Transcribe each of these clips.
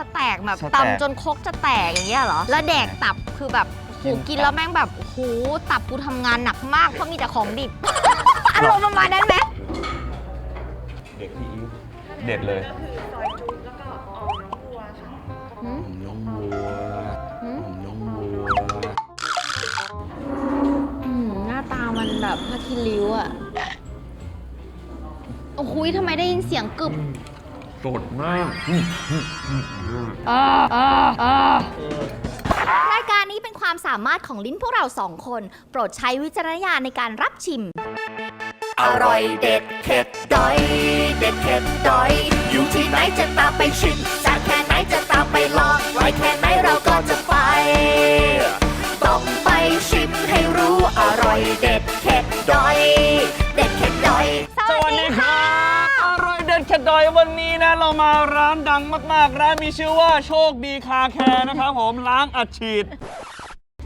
สแต็กแบบสแต็กตำจนครกจะแตกอย่างเงี้ยเหรอ แล้วแดกตับคือแบบโหกินกินตับแล้วแม่งแบบโหตับกูทำงานหนักมากเพราะมีแต่ของดิบ อารมณ์ประมาณนั้นไหมเด็กพี่อีฟเด็ดเลยก็คือซอยจุ๊แล้วก็ออมน้องบัวค่ะ หืมผมน้องวัวหืมผมน้องวัวอืมหน้าตามันแบบพาคิริ้วอะโอ้โหทำไมได้ยินเสียงกึบ สดมากรายการนี้เป็นความสามารถของลิ้นพวกเราสองคน โปรดใช้วิจารณญาณในการรับชิม อร่อยเด็ดเผ็ดดอย เด็ดเผ็ดดอย อยู่ที่ไหนจะตามไปชิมจากแค่ไหนจะตามไปลองไว้แค่ไหนเราก็จะไป ต้องไปชิมให้รู้อร่อยเด็ดเผ็ดดอย เด็ดเผ็ดดอย สวัสดีครับอ ร่อยเด็ดเข็ดดอยวันนี้นะเรามาร้านดังมากๆ ร้านมีชื่อว่าโชคดีคาแคร์นะครับผมล้างอัดฉีด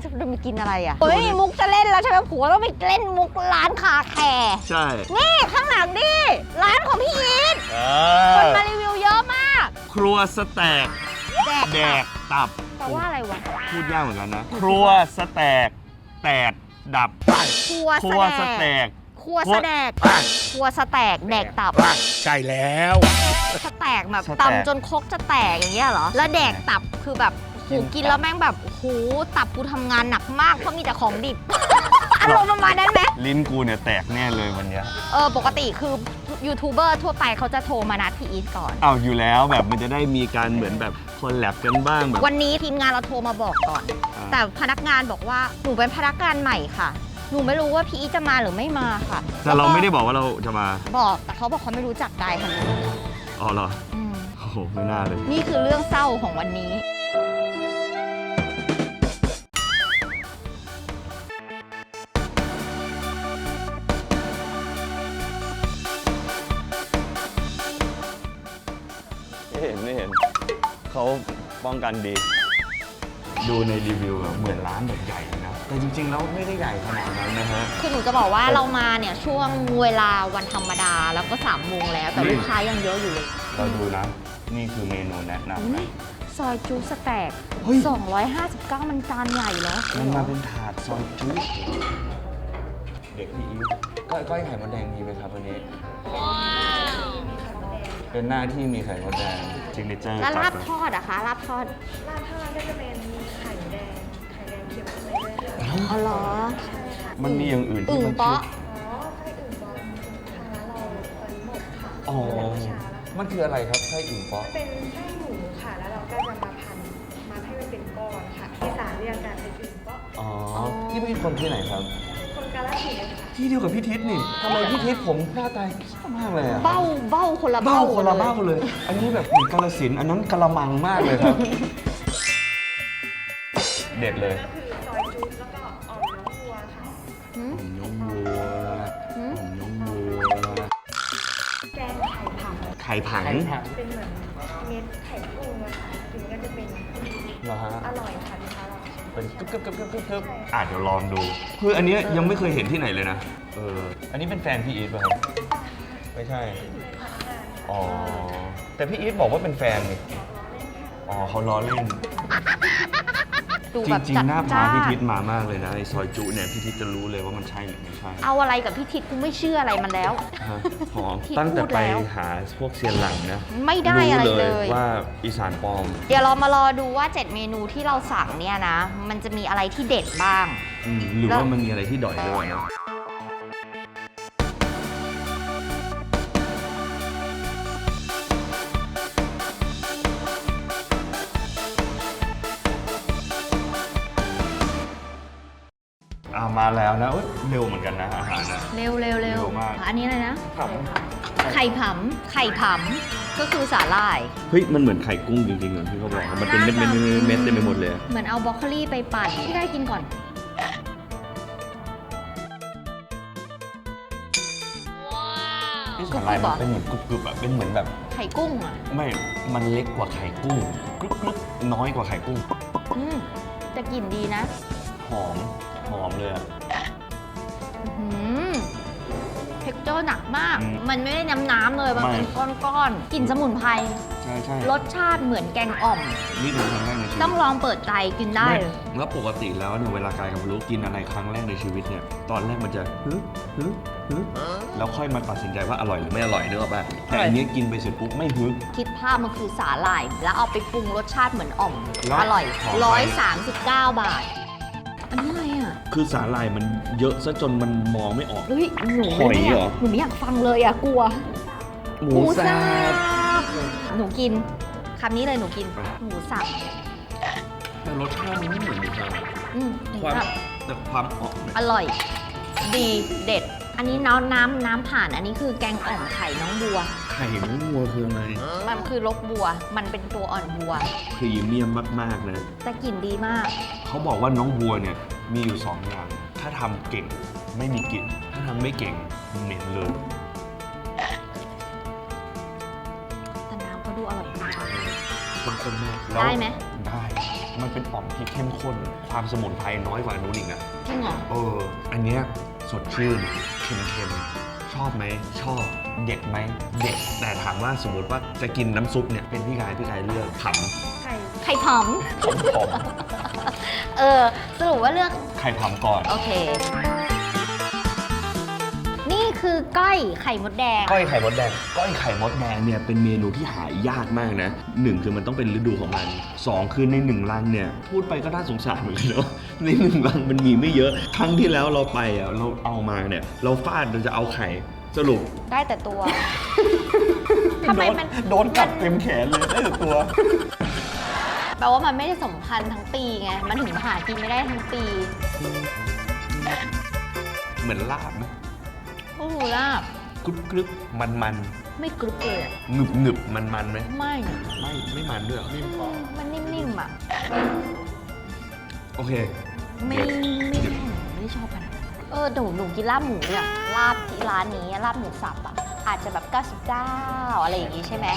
จะไปกินอะไรอะไม่มีมุกจะเล่นแล้วใช่ไหมผัวต้องไปเล่นมุกร้านคาแคร์ใช่นี่ข้างหลังดิร้านของพี่อีทอ่คนามารีวิวเยอะมากครัวสแต็กแดกแดกตับแต่ว่าอะไรวะพูดยากเหมือนกันนะ ครัวสแต็กแตดดับ ครัวครัวสแต็ก ครัวสแตกครัวสแตกแดกตับ ใช่แล้วสแตกแบบสแต็กตำจนครกจะแตกอย่างเงี้ยเหรอ แล้วแดกตับคือแบบโหกินกินตับแล้วแม่งแบบโหตับกูทำงานหนักมากเพราะมีแต่ของดิบ อารมณ์ประมาณนั้นไหม ลิ้นกูเนี่ยแตกแน่เลยวันเนี้ยเออปกติคือยูทูบเบอร์ทั่วไปเขาจะโทรมานัดพี่อีทก่อน เอาอยู่แล้วแบบมันจะได้มีการเหมือนแบบคอลแลบกันบ้างแบบวันนี้ทีมงานเราโทรมาบอกก่อนอ่าแต่พนักงานบอกว่าหนูเป็นพนักงานใหม่ค่ะห นูไม่รู้ว่าพี่อีทจะมาหรือไม่มาค่ะแต่เราแล้วก็ไม่ได้บอกว่าเราจะมา บอกแต่เขาบอกเขาไม่รู้จักกายค่ะอ๋อเหรออืมโอ้โหไม่น่าเลย นี่คือเรื่องเศร้าของวันนี้ ไม่เห็นไม่เห็นเขาป้องกันดี ดูในรีวิวแบบเหมือนร้านแบบใหญ่นะ แต่จริงๆแล้วไม่ได้ใหญ่ขนาดนั้นนะฮะ คือหนูจะบอกว่าเรามาเนี่ยช่วงเวลาวันธรรมดาแล้วก็สามโมงแล้วแต่นี่ลูกค้ายังเยอะอยู่เลยเราดูนะ นี่คือเมนูแนะนำอุ๊นะยซอยจูสแต็กเฮ้ย 259 มันจานใหญ่เหรอมันมาเป็นถาดซอยจุ๊เด็กพี่อีฟก้อยก้อยไข่มดแดงมีไหมครับวันนี้ เป็นหน้าที่มีไข่มดแดงจิงเนเจอร์แล้วจัลาดบไปทอดอะคะลาบทอดร้านทอดก็จะเป็น อ๋อเหรอ มันมีอย่างอื่นอึ่ที่งมันเปาะ อ๋อไส้อื่นบอลทางร้านเราตอนนี้หมดค่ะอ๋อเหลือชาแล้วมันคืออะไรครับไส้อึ่งเปาะเป็นไส้หมูค่ะ แล้วเราก็จะมาพันมันให้มันเป็นก้อนค่ะที่สารเรียกกันเป็นอื่นเปาะอ๋อพี่เป็นคนที่ไหนครับ คนกาลสินธุ์ค่ะที่เดียวกับพี่ทิศนี่ทำไมพี่ทิศผมหน้าตาเขี้ยวมากเลยอะเบ้าเบ้าคนละเบ้าเบ้าคนละเบ้าเลย อันนี้แบบเหมือนกาลสินธุ์อันนั้นกะละมังมากเลยครับ เด็ดเลย ก็คือ ข่ผำไข่ผังเป็นเหมือนเม็ดไข่กุ้งอะค่ะถึงก็จะเป็นเหรอฮะอร่อยค่ะลูกค้าเราเป็นกึ๊บกึ๊บกึ๊บกึ๊บกึ๊บกึ๊บอะเดี๋ยวลองดูคืออันเนี้ยยังไม่เคยเห็นที่ไหนเลยนะเอออันนี้เป็นแฟนพี่อีทป่ะครับไม่ใช่อ๋อแต่พี่อีทบอกว่าเป็นแฟนนี่อ๋อเขาล้อเล่น ดูจแบบริงจัดๆหน้าพาจ้านพี่ทิศมามากเลยนะไอ้ซอยจุเนี่ยพี่ทิศจะรู้เลยว่ามันใช่หรือไม่ใช่เอาอะไรกับพี่ทิศกูไม่เชื่ออะไรมันแล้ว ฮะหอมที่ตั้งแต่พูดไปแล้วหาพวกเซียนหลังนะไม่ได้อะไรรู้เลย ว่าอีสานปลอม เดี๋ยวเรามารอดูว่า 7 เมนูที่เราสั่งเนี่ยนะ มันจะมีอะไรที่เด็ดบ้าง อืมหรือแล้วว่ามันมีอะไรที่ดอยด้วยนะามาแล้วนะเอ้ยเร็วเหมือนกันนะอาหารนะ เร็วเร็วเร็วเร็วมาก อันนี้อะไรนะครับไข่ผำไข่ผำก็คือสาหร่ายเฮ้ย มันเหมือนไข่กุ้งจริงๆเหมือนที่เขาบอกอะมันเป็นเม็ดเม็ดเม็ดเม็ดเต็มไปหมดเลยอะเหมือนเอาบรอกโคลีไปปั่นพี่ได้กินก่อน ที่สาหร่ายมันเป็นเหมือนกรุบๆอะเป็นเหมือนแบบ ไข่กุ้งอะไม่ มันเล็กกว่าไข่กุ้งกรุบกรุบน้อยกว่าไข่กุ้ง อืมจะกลิ่นดีนะ หอม หอมเลยอะอื้อหือคเจอร์หนักมาก อืมมันไม่ได้น้ำน้ำๆเลย มันไม่เป็นก้อนๆกลิ่นสมุนไพร ใช่ใช่รสชาติเหมือนแกงอ่อม นี่เป็นครั้งแรกในชีวิต ต้องลองเปิดใจกินได้ไม่แล้วปกติแล้วเนี่ยเวลากายกับรู้กินอะไรครั้งแรกในชีวิตเนี่ยตอนแรกมันจะฮึฮึฮึแล้วค่อยมาตัดสินใจว่าอร่อยหรือไม่อร่อยนึกออกป่ะแต่อันเนี้ยกินไปเสร็จปุ๊บไม่ฮึคิดภาพมันคือสาหร่าย แล้วเอาไปปรุงรสชาติเหมือนอ่อม แล้วอร่อย หอมไหม139 บาท อันนี้อะไรอะ คือสาหร่ายมันเยอะซะจนมันมองไม่ออก เฮ้ยหนูหอยไม่เหรอ หนูไม่อยากฟังเลยอะกลัวหมูสับ หนูกินคำนี้เลยหนูกินไปหมูสับแต่รสชาติมันไม่เหมือนหมูสับอืมหมูความสับแต่ความออกเนี่ยอร่อย ดีเด็ด อันนี้น้ำน้ำน้ำผ่านอันนี้คือแกงอ่อมไข่น้องบัว ไข่น้ำวัวคืออะไรมันคือลกบัว มันเป็นตัวอ่อนบัว พรีเมียมมากๆนะ แต่กลิ่นดีมาก เขาบอกว่าน้องวัวเนี่ย มีอยู่สองอย่าง ถ้าทำเก่งไม่มีกลิ่น ถ้าทำไม่เก่งเหม็นเลย แต่น้ำเขาดูอร่อยมากข้นๆมากแล้วได้ไหม ได้ มันเป็นอ่อมที่เข้มข้น ความสมุนไพรน้อยกว่านู้นอีกนะ จริงเหรอ เออ อันเนี้ยสดชื่นเค็มๆ ชอบไหม ชอบ เด็ดไหม เด็ด แต่ถามว่าสมมติว่าจะกินน้ำซุปเนี่ย เป็นพี่กายพี่กายเลือกขำไข่ไข่ผอมขำขอม เออ สรุปว่าเลือกไข่ผำก่อน โอเค นี่คือก้อยไข่มดแดง ก้อยไข่มดแดง ก้อยไข่มดแดงเนี่ยเป็นเมนูที่หายากมากนะหนึ่งคือมันต้องเป็นฤดูของมันสองคือในหนึ่งลังเนี่ย พูดไปก็น่าสงสารเหมือนกันเนาะ ในหนึ่งลังมันมีไม่เยอะ ครั้งที่แล้วเราไปอะเราเอามาเนี่ย เราฟาดเราจะเอาไข่สรุป ได้แต่ตัว ทำไมมัน โดนกัดเต็มแขนเลยได้แต่ตัวแป ลว่ามันไม่ได้สมพันธ์ทั้งปีไง มันถึงหากินไม่ได้ทั้งปี เหมือนลาบไหมโอ้โหลาบกรึบกรึบมันมันไม่กรุบเลยอะหนึบหนึบมันมันไหมไม่ ไม่ไม่มันด้วยเหรอมันนิ่มๆอะ โอเค ไม่เดี๋ยวไม่เดี๋ยวไม่ได้ชอบมันเออหนูหนูกินลาบหมูเนี่ยลาบที่ร้านนี้ลาบหมูสับอะ อาจจะแบบ99อะไรอย่างงี้ใช่ไหม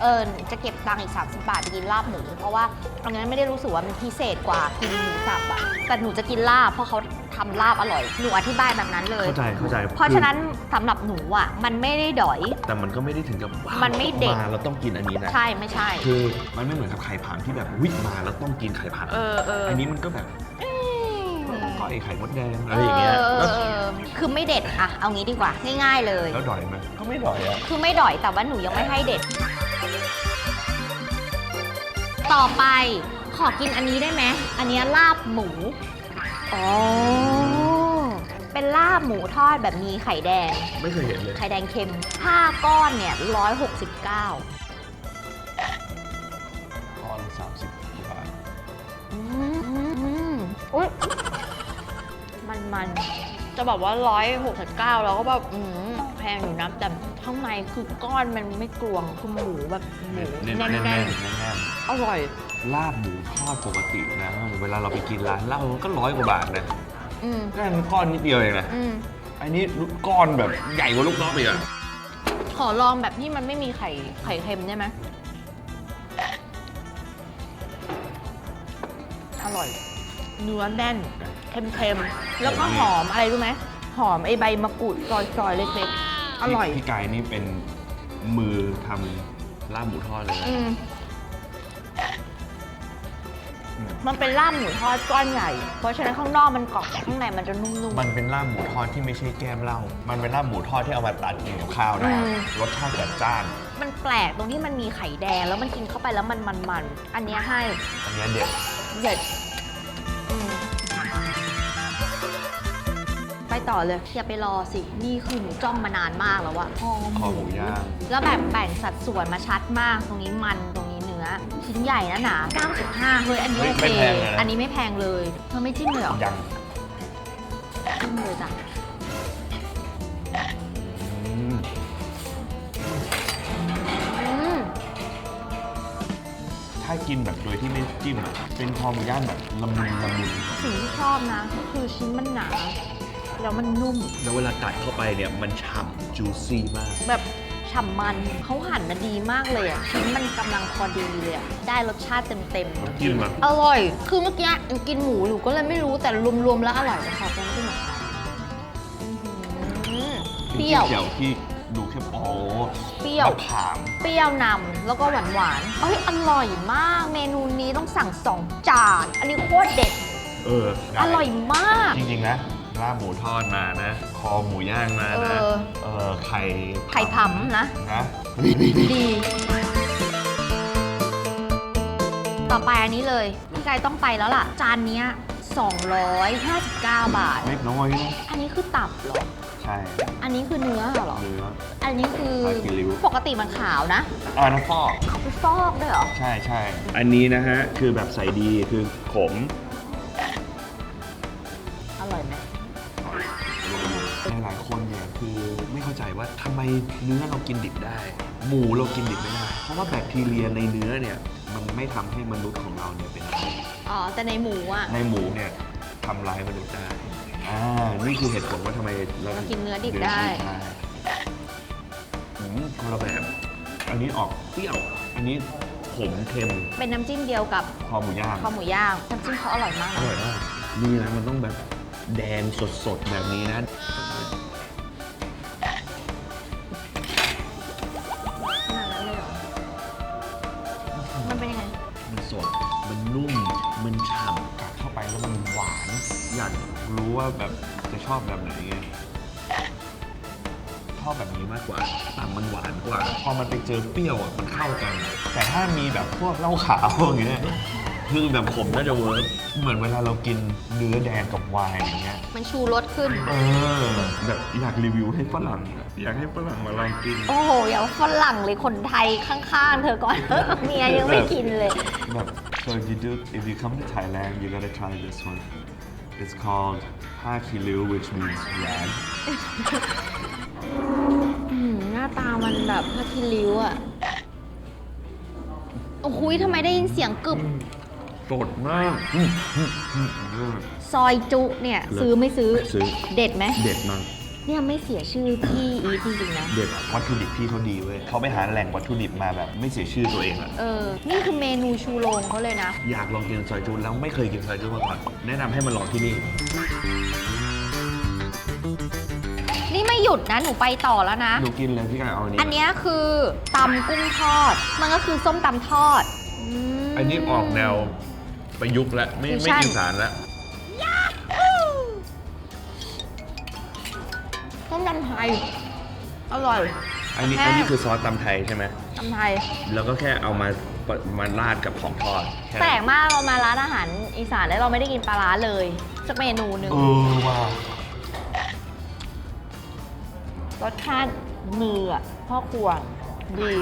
เออจะเก็บตังค์อีก 30 บาทไปกินลาบหมู เพราะว่าอันนั้นไม่ได้รู้สึกว่ามันพิเศษกว่ากินหมูสับอะแต่หนูจะกินลาบเพราะเขาทำลาบอร่อย หนูอธิบายแบบนั้นเลย เข้าใจเข้าใจเพราะฉะนั้นสำหรับหนูอะมันไม่ได้ดอยแต่มันก็ไม่ได้ถึงกับว้าวมันไม่เด็ด มาเราต้องกินอันนี้นะ ใช่ไม่ใช่ คือมันไม่เหมือนกับไข่ผำที่แบบวิมาแล้วต้องกินไข่ผำเออเอออันนี้มันก็แบบก้อยไข่มดแดงอะไรอย่างเงี้ยเออแล้วเออคือไม่เด็ดอะเอางี้ดีกว่าง่ายๆเลย แล้วดอยไหมก็ไม่ดอยอะ คือไม่ดอยแต่ว่าหนูยังไม่ให้เด็ด ต่อไปขอกินอันนี้ได้ไหม อันเนี้ยลาบหมู อ๋อ เป็นลาบหมูทอดแบบมีไข่แดง ไม่เคยเห็นเลย ไข่แดงเค็มห้าก้อนเนี่ยร้อยหกสิบเก้าคอนสามสิบกว่าบาทอืมอืมอืมอุ้ยมันมันจะบอกว่าร้อยหกสิบเก้าแล้วก็แบบอืมแพงอยู่นะแต่ข้างในคือก้อนมันไม่กลวงคือหมูแบบหมูแน่นแน่แน่นนแน่นๆแน่นแน่น อร่อย ลาบหมูทอดปกตินะ เวลาเราไปกินร้านเหล้ามันก็ร้อยกว่าบาทนะอืมนั่นก้อนนิดเดียวเองนะอืมอันนี้ก้อนแบบใหญ่กว่าลูกน้องอีกอะขอลองแบบที่มันไม่มีไข่ไข่เค็มได้ไหมอร่อย เนื้อแน่นเค็มๆ แล้วก็หอมอะไรรู้ไหม หอมไอใบมะกรูดซอยๆ เล็กๆ อร่อย พี่พี่กายนี่เป็นมือทำลาบหมูทอดเลยนะ อืม มมันเป็นลาบหมูทอดก้อนใหญ่ เพราะฉะนั้นข้างนอกมันกรอบแต่ข้างในมันจะนุ่ม มันเป็นลาบหมูทอดที่ไม่ใช่แก้มเหล้า มันเป็นลาบหมูทอดที่เอามาตัดกินกับข้าวได้อืม รสชาติจัดจ้าน ๆ มันแปลกตรงที่มันมีไข่แดงแล้วมันกินเข้าไปแล้วมันมันๆอันเนี้ยให้อันเนี้ยเด็ด เด็ดอืมไปต่อเลยอย่าไปรอสินี่คือหนูจ้องมานานมากแล้วอะคอคอหมูย่าง แล้วแบบแบ่งสัดส่วนมาชัดมาก ตรงนี้มันตรงนี้เนื้อชิ้นใหญ่นะหนา95เฮ้ยอันนี้ไม่โอเค ไม่แพงเลยนะ อันนี้ไม่แพงเลยเธอไม่จิ้มเลยเหรอ ยังจิ้มเลยจ้ะอืมอืมถ้ากินแบบโดยที่ไม่จิ้มอะเป็นคอหมูย่างแบบละมุนละมุนสิ่งที่ชอบนะก็คือชิ้นมันหนา แล้วมันนุ่ม แล้วเวลากัดเข้าไปเนี่ยมันฉ่ำจูซี่มาก แบบ ฉ่ำมันเขาหั่นมาดีมากเลยอะชิ้นมันกำลังพอดีเลยอะได้รสชาติเต็มน้ำจิ้มอะๆ อร่อย คือเมื่อกี้หนูกินหมูอยู่ก็เลยไม่รู้แต่รวมๆแล้วอร่อยแต่ขอบคุณที่หนูอื้อหือพี่เปรี้ยว เปรี้ยวที่ดูแค่โอ้เปรี้ยว มะขาม เปรี้ยวนำแล้วก็หวานหวานๆเอ้ยอร่อยมาก เมนูนี้ต้องสั่งสองจาน อันนี้โคตรเด็ด เออได้อร่อยมาก จริง ๆ นะ ลาบหมูทอดมานะ คอหมูย่างมานะ เออ เออไข่ไข่ผำนะ นะดี ต่อไปอันนี้เลยพี่กายต้องไปแล้วล่ะ จานเนี้ย259 บาท เล็กน้อยนะอันนี้คือตับเหรอ ใช่อันนี้คือเนื้อเหรอ เนื้อ อันนี้คือปลากิริ้ว ปกติมันขาวนะอ่าน้ำฟอกเขาไปฟอกด้วยเหรอ ใช่ใช่ อันนี้นะฮะ คือแบบใส่ดีคือขม ไมเนื้อเรากินดิบได้ หมูเรากินดิบไม่ได้ เพราะว่าแบคทีเรียในเนื้อเนี่ยมันไม่ทำให้มนุษย์ของเราเนี่ยเป็นอะไรอ๋อ แต่ในหมูอะ ในหมูเนี่ยทำร้ายมนุษย์ได้อ่านี่คือเหตุผลว่าทำไมเราเรากินเนื้อดิบได้ อืมคนละแบบ อันนี้ออกเปรี้ยว อันนี้ขมเค็มเป็นน้ำจิ้มเดียวกับคอหมูย่าง ข้าวหมูย่าง น้ำจิ้มเขาอร่อยมากอนะร่อยมากนี่นะมันต้องแบบแดงสดๆ แบบนี้นะ ว่าแบบจะชอบแบบไหนไงชอบแบบนี้มากกว่าต่ำมันหวานกว่า พอมันไปเจอเปรี้ยวอะมันเข้ากัน แต่ถ้ามีแบบพวกเหล้าขาวอย่างเงี้ยคือแบบขมน่าจะเวิร์กเหมือนเวลาเรากินเนื้อแดงกับไวน์อย่างเงี้ย มันชูรสขึ้น เออ แบบอยากรีวิวให้ฝรั่งอะอยากให้ฝรั่งมาลองกิน โอ้โหอย่าฝรั่งเลยคนไทยข้างๆ เธอก่อน เมียยังไม่กินเลย แบบ so if you do if you come to Thailand you gotta try this one it's called Ha Kiliu which means rag อืมหน้าตามันแบบพาคิริ้วอะโอ้โหทำไมได้ยินเสียงกึบ สดมากอืมอืมอืมอืมซอยจุเนี่ยเลิศซื้อไม่ซื้อ ซื้อ เด็ดไหม เด็ดมาก เนี่ยไม่เสียชื่อพี่อีทจริงๆนะ เด็ดวัตถุดิบพี่เขาดีเว้ยเขาไปหาแหล่งวัตถุดิบมาแบบไม่เสียชื่อตัวเองอะเออ นี่คือเมนูชูโรงเขาเลยนะ อยากลองกินซอยจูนแล้วไม่เคยกินซอยจูนมาก่อนแนะนำให้มาลองที่นี่ นี่ไม่หยุดนะ หนูไปต่อแล้วนะ หนูกินเลยพี่กายเอาอันนี้อันเนี้ยคือตำกุ้งทอด มันก็คือส้มตำทอดม อันนี้ออกแนวประยุกต์แล้วไม่ฟิวไม่ชั่น กินสารแล้ว ส้มตำไทย อร่อยอันนี้แห้งอันนี้คือซอสตำไทยใช่ไหมตำไทย แล้วก็แค่เอามาปะมาราดกับของทอดค่นั้นแปลกมากเรามาร้านอาหารอีสานแล้วเราไม่ได้กินปลาร้าเลยสักเมนูหนึ่งเออว่ะรสชาติมืออะพ่อครัว ดี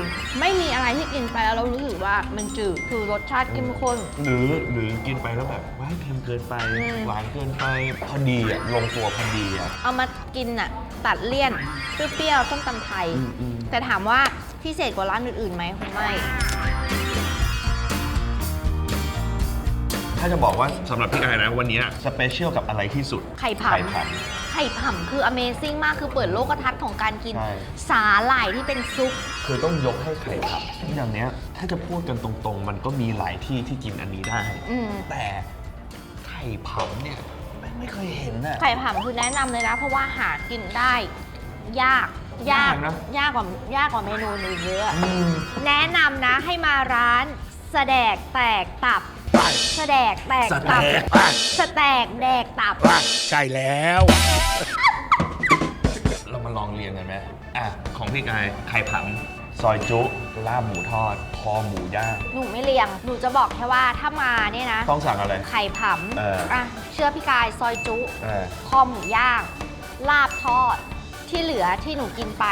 ไม่มีอะไรที่กินไปแล้วเรารู้สึกว่ามันจืดคือรสชาติเข้มข้น หรือหรือกินไปแล้วแบบว้ายเค็มเกินไป อืม หวานเกินไป พอดีอะ ลงตัวพอดีอะ เอามากินอะตัดเลี่ยนเปรี้ยวๆส้มตำไทย อืมอืม แต่ถามว่าพิเศษกว่าร้านอื่นๆไหมคงไม่ ถ้าจะบอกว่าสำหรับพี่กายนะวันนี้สเปเชียลกับอะไรที่สุด ไข่ผำ ไข่ผัดไข่ผำคือ Amazing มากคือเปิดโลกทัศน์ของการกิน ใช่ สาหร่ายที่เป็นซุป คือต้องยกให้ไข่ผัดอย่างเนี้ยถ้าจะพูดกันตรงๆ มันก็มีหลายที่ที่กินอันนี้ได้ อืม แต่ไข่ผำเนี่ยไม่ไม่เคยเห็นอะไข่ผำคือแนะนำเลยนะ เพราะว่าหากินได้ ยากยากยากนะ ยากกว่ายากกว่าเมนูอื่นเยอะ อืม แนะนำนะให้มาร้านแสดกแตกตับ แสดกแตกตับสแตกแดกตับ ใช่แล้ว เรามาลองเรียงกันไหมอะ ของพี่กายไข่ผำซอยจุลาบหมูทอด คอหมูย่าง หนูไม่เลียง หนูจะบอกแค่ว่าถ้ามาเนี่ยนะ ต้องสั่งอะไร ไข่ผเออำอะ เชื่อพี่กายซอยจุ เออคอหมูย่าง ลาบทอด ที่เหลือที่หนูกินไป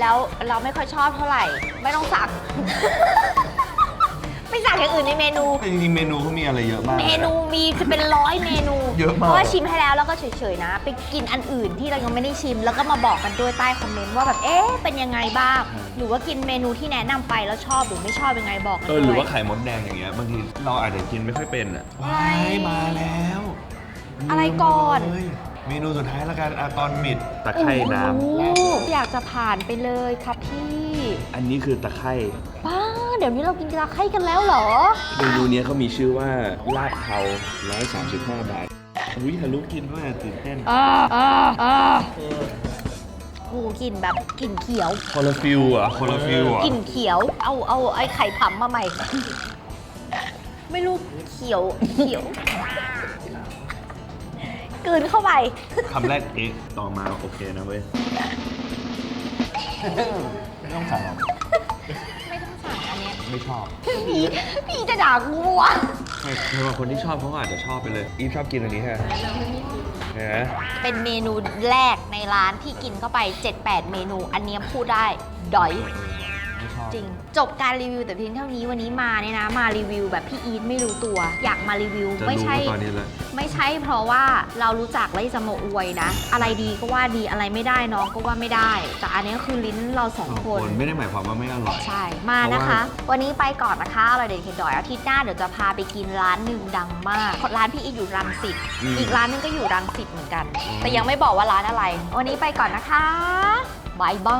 แล้วเราไม่ค่อยชอบเท่าไหร่ ไม่ต้องสั่งไม่ สั่งอย่างอื่นในเมนูแต่จริงๆเมนูเขามีอะไรเยอะมากเมเลยะนูมีจะเป็นร้อยเมนูเยอะมากเพราะว่าชิมให้แล้วแล้วก็เฉยๆนะ ไปกินอันอื่นที่เรายังไม่ได้ชิม แล้วก็มาบอกกันด้วยใต้คอมเมนต์ว่าแบบเอ๊ะเป็นยังไงบ้าง หรือว่ากินเมนูที่แนะนำไปแล้วชอบหรือไม่ชอบยังไงบอกกันเอด้อวย หรือว่าไข่มดแดงอย่างเงี้ยบางทีเราอาจจะกินไม่ค่อยเป็นอะอะไรว้ายมาแล้วอะไรก่อนเฮ้ยเมนูสุดท้ายแล้วกันอะตอนมิด ตะไคร่น้โอ้โหอยากจะผ่านไปเลยครับพี่ำ อันนี้คือตะไคร่ป้าเดี๋ยวนี้เรากินกระไข่กันแล้วเหรอ เมนูเนี้ยเขามีชื่อว่าลาบเทา135 บาทอุ้ยทะลุกินด้วยอะตื่นเต้นอ่าอ่าอ่ากลิ่นแบบกลิ่นเขียวคนละฟิลอะคนละฟิลอะกลิ่นเขียว เอาเอาไอ้ไข่ผำมาใหม่ ไม่รู้เขียวเขียวกลืนเข้าไป คำแรกเอ๊ะต่อมาโอเคนะเว้ย ไม่ต้องสั่งหรอกไม่ต้องสั่งอันเนี้ยไม่ชอบพี่พี่จะด่ากูวะไม่คือบางคนที่ชอบเขาก็อาจจะชอบไปเลยอีฟชอบกินอันนี้ฮะเห็นไหมเป็นเมนูแรกในร้านที่กินเข้าไป 7-8 เมนู อันเนี้ยพูดได้ดอยไม่ชอบจ ริง จบการรีวิวแต่เพียงเท่านี้วันนี้มาเนี่ยนะมารีวิวแบบพี่อีทไม่รู้ตัว อยากมารีวิวจะไม่รู้ใช่ ว่าตอนนี้เลย ไม่ใช่เพราะว่าเรารู้จักแล้วจะมาอวยนะ อะไรดีก็ว่าดีอะไรไม่ได้น้องก็ว่าไม่ได้ แต่อันนี้คือลิ้นเราสองคน ไม่ได้หมายความว่าไม่อร่อย ใช่ มานะคะ วันนี้ไปก่อนนะคะอร่อยเด็ดเข็ดดอยอาทิตย์หน้าเดี๋ยวจะพาไปกินร้านหนึ่งดังมาก ร้านพี่อีทอยู่รังสิตอืมอีกร้านหนึงก็อยู่รังสิตเหมือนกัน อืม แต่ยังไม่บอกว่าร้านอะไร วันนี้ไปก่อนนะคะบายบา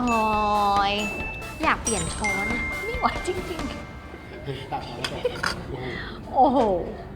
ย อยากเปลี่ยนช้อนอะไม่ไหวจริงๆโอ้โห